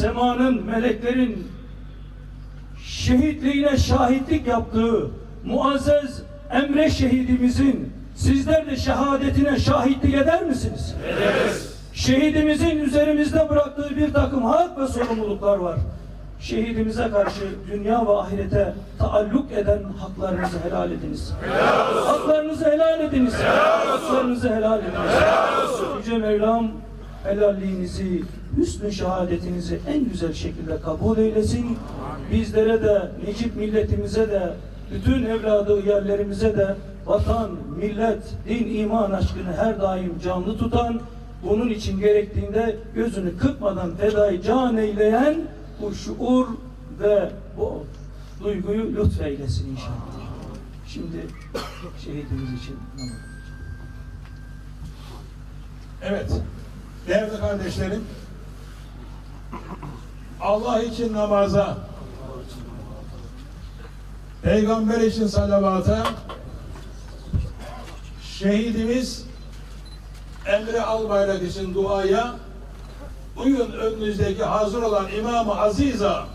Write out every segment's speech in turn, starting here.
semanın, meleklerin şehitliğine şahitlik yaptığı muazzez Emre şehidimizin sizler de şehadetine şahitlik eder misiniz? Ederiz. Şehidimizin üzerimizde bıraktığı bir takım hak ve sorumluluklar var. Şehidimize karşı dünya ve ahirete taalluk eden haklarınızı helal ediniz. Haklarınızı helal ediniz. Haklarınızı helal ediniz. Yüce Mevlam helalliğinizi, hüsnü şehadetinizi en güzel şekilde kabul eylesin. Bizlere de, Necip milletimize de, bütün evladı yerlerimize de vatan, millet, din, iman aşkını her daim canlı tutan, bunun için gerektiğinde gözünü kırpmadan fedai can eyleyen bu şuur ve bu duyguyu lütfeylesin inşallah. Şimdi şehidimiz için namaz. Evet, değerli kardeşlerim, Allah için namaza, Peygamber için salavata, şehidimiz Emre Albayrak için duaya, bugün önünüzdeki hazır olan İmam-ı Aziz'a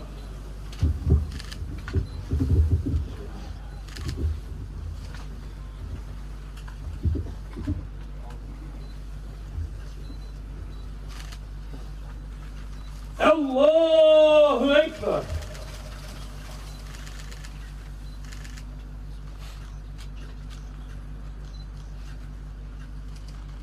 Allahu Ekber.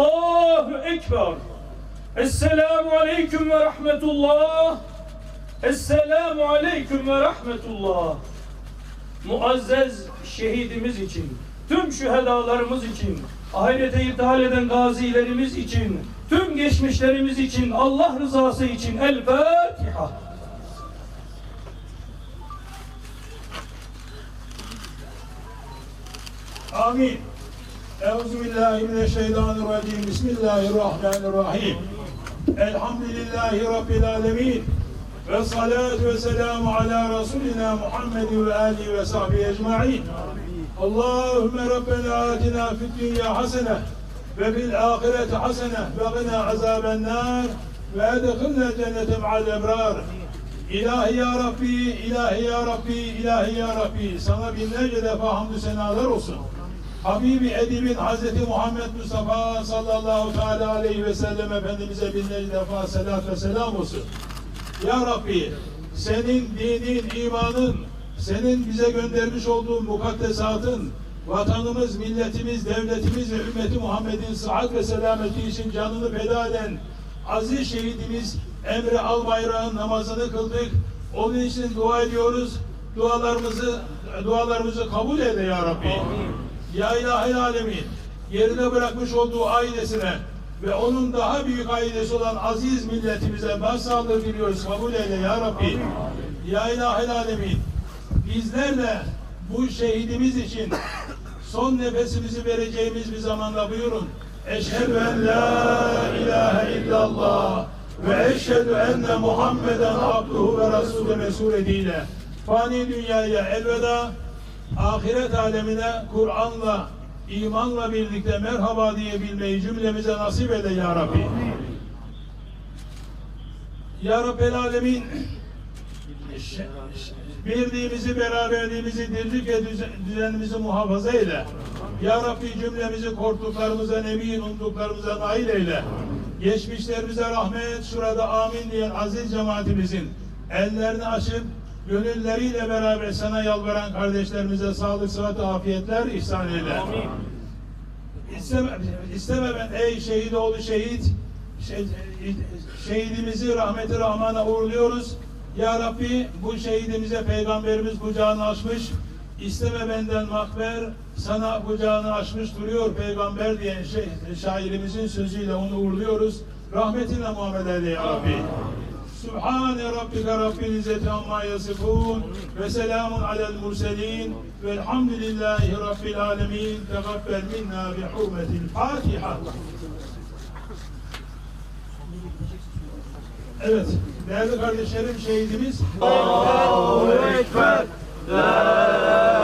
Allahu Ekber. Esselamu Aleyküm ve Rahmetullah. Esselamu Aleyküm ve Rahmetullah. Muazzez şehidimiz için, tüm şühedalarımız için, ahirete iptal eden gazilerimiz için, tüm geçmişlerimiz için, Allah rızası için El Fatiha. Amin. Euzu billahi mineşşeytanirracim. Bismillahirrahmanirrahim. Elhamdülillahi rabbil alamin. Ve salatu ve selamu ala Resulina Muhammed ve alihi ve sahbihi ecmaîn. Allahümme Rabbena atina fid dünya hasene ve fil ahireti hasene ve gına azaben nar ve edkhilna cennete ma'al ebrar. İlahi ya Rabbi, ilahi ya Rabbi, ilahi ya Rabbi. Sana binlerce defa hamdü senalar olsun. Habibi Edib'in Hazreti Muhammed Mustafa sallallahu teala aleyhi ve sellem Efendimiz'e binlerce defa selat ve selam olsun. Ya Rabbi senin dinin, imanın, senin bize göndermiş olduğun mukaddesatın, vatanımız, milletimiz, devletimiz ve ümmeti Muhammed'in sıhhat ve selameti için canını feda eden aziz şehidimiz Emre Albayrak'ın namazını kıldık. Onun için dua ediyoruz. Dualarımızı dualarımızı kabul eyle ya Rabbi. Ya İlahi Alemin yerine bırakmış olduğu ailesine ve onun daha büyük ailesi olan aziz milletimize başsağlığı diliyoruz. Kabul eyle ya Rabbi. Ya İlahi Alemin bizler de bu şehidimiz için son nefesimizi vereceğimiz bir zamanda buyurun. Eşhedü en la ilahe illallah ve eşhedü enne Muhammeden abduhu ve resulü mesul ediyle fani dünyaya elveda ahiret alemine Kur'an'la imanla birlikte merhaba diyebilmeyi cümlemize nasip eyle ya Rabbi. Ya Rabbel Alemin birliğimizi, beraberliğimizi, dirlik ve düzen- düzenimizi muhafaza eyle. Ya Rabbi cümlemizi korktuklarımıza emin, umduklarımıza nail eyle. Geçmişlerimize rahmet, şurada amin diyen aziz cemaatimizin ellerini açıp gönülleriyle beraber sana yalvaran kardeşlerimize sağlık, sıhhat, afiyetler ihsan eyle. Amin. İsteme, ben ey şehit oğlu şehit, şehidimizi rahmeti rahmana uğurluyoruz. Ya Rabbi bu şehidimize peygamberimiz kucağını açmış, isteme benden mahber, sana kucağını açmış duruyor peygamber diyen şey, şairimizin sözüyle onu uğurluyoruz. Rahmetinle muamele eyle ya Rabbi. Amin. Subhan rabbika rabbil izzeti amma yasifun ve selamun alel murselin velhamdülillahi rabbil alemin. Tegaffel minna bi hurmetil Fatiha. Evet, değerli kardeşlerim şehidimiz. Allahu Ekber. La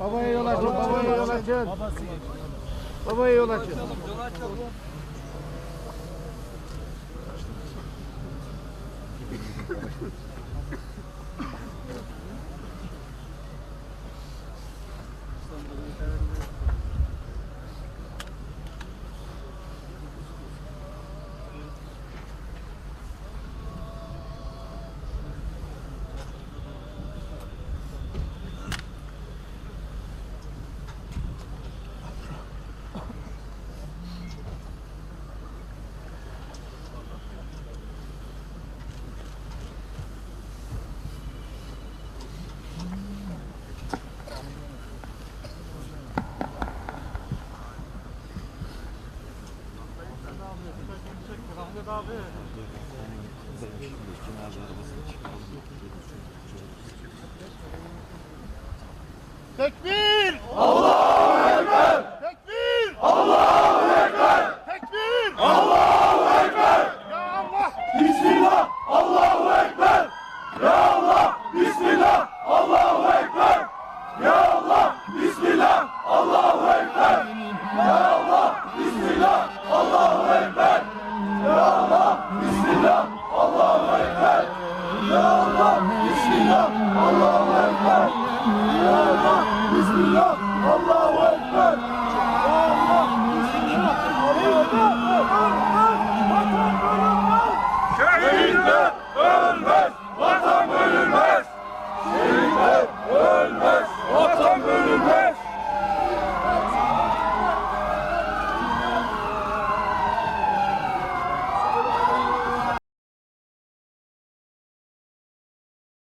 Babaya yol açın, babaya yol açın. Babaya yol açın. Tekbir! Allah!